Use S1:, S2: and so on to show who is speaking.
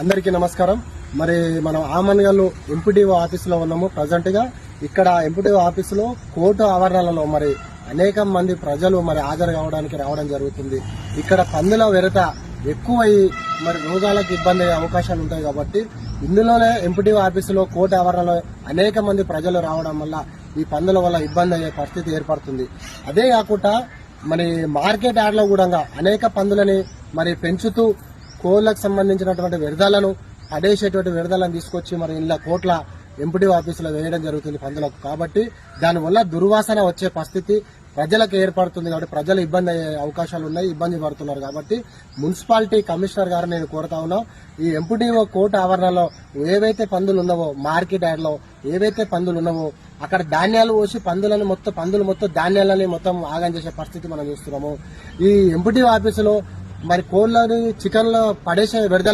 S1: అందరికీ నమస్కారం. మరి మనం ఆమన్గల్లు ఎంపీడీఓ ఆఫీసులో ఉన్నాము. ప్రజెంట్గా ఇక్కడ ఎంపీడీఓ ఆఫీసులో కోర్టు ఆవరణలలో మరి అనేక మంది ప్రజలు మరి హాజరు కావడానికి రావడం జరుగుతుంది. ఇక్కడ పందుల వెరత ఎక్కువై మరి రోగాలకు ఇబ్బంది అయ్యే అవకాశాలు ఉంటాయి కాబట్టి ఇందులోనే ఎంపీడీఓ ఆఫీసులో కోర్టు ఆవరణలో అనేక మంది ప్రజలు రావడం వల్ల ఈ పందుల వల్ల ఇబ్బంది అయ్యే పరిస్థితి ఏర్పడుతుంది. అదే కాకుండా మరి మార్కెట్ యార్డ్లో కూడా అనేక పందులని మరి పెంచుతూ కోళ్ళకు సంబంధించినటువంటి వ్యర్థాలను అడేసేటువంటి వ్యర్థాలను తీసుకొచ్చి మరి ఇలా కోట్ల ఎంపీడీ ఆఫీసులో వేయడం జరుగుతుంది పందులకు. కాబట్టి దానివల్ల దుర్వాసన వచ్చే పరిస్థితి ప్రజలకు ఏర్పడుతుంది కాబట్టి ప్రజలు ఇబ్బంది అయ్యే అవకాశాలు ఉన్నాయి ఇబ్బంది పడుతున్నారు. కాబట్టి మున్సిపాలిటీ కమిషనర్ గారు నేను కోరుతా ఉన్నా ఈ ఎంపీడీఓ కోర్టు ఆవరణలో ఏవైతే పందులు ఉన్నావో మార్కెట్ యార్డ్లో ఏవైతే పందులు ఉన్నావో అక్కడ ధాన్యాలు పోసి పందులను మొత్తం పందులు మొత్తం ధాన్యాలని మొత్తం ఆగం చేసే పరిస్థితి మనం చూస్తున్నాము. ఈ ఎంపీడీఓ ఆఫీసులో మరి కోళ్ళని చికెన్లో పడేసే విడుదల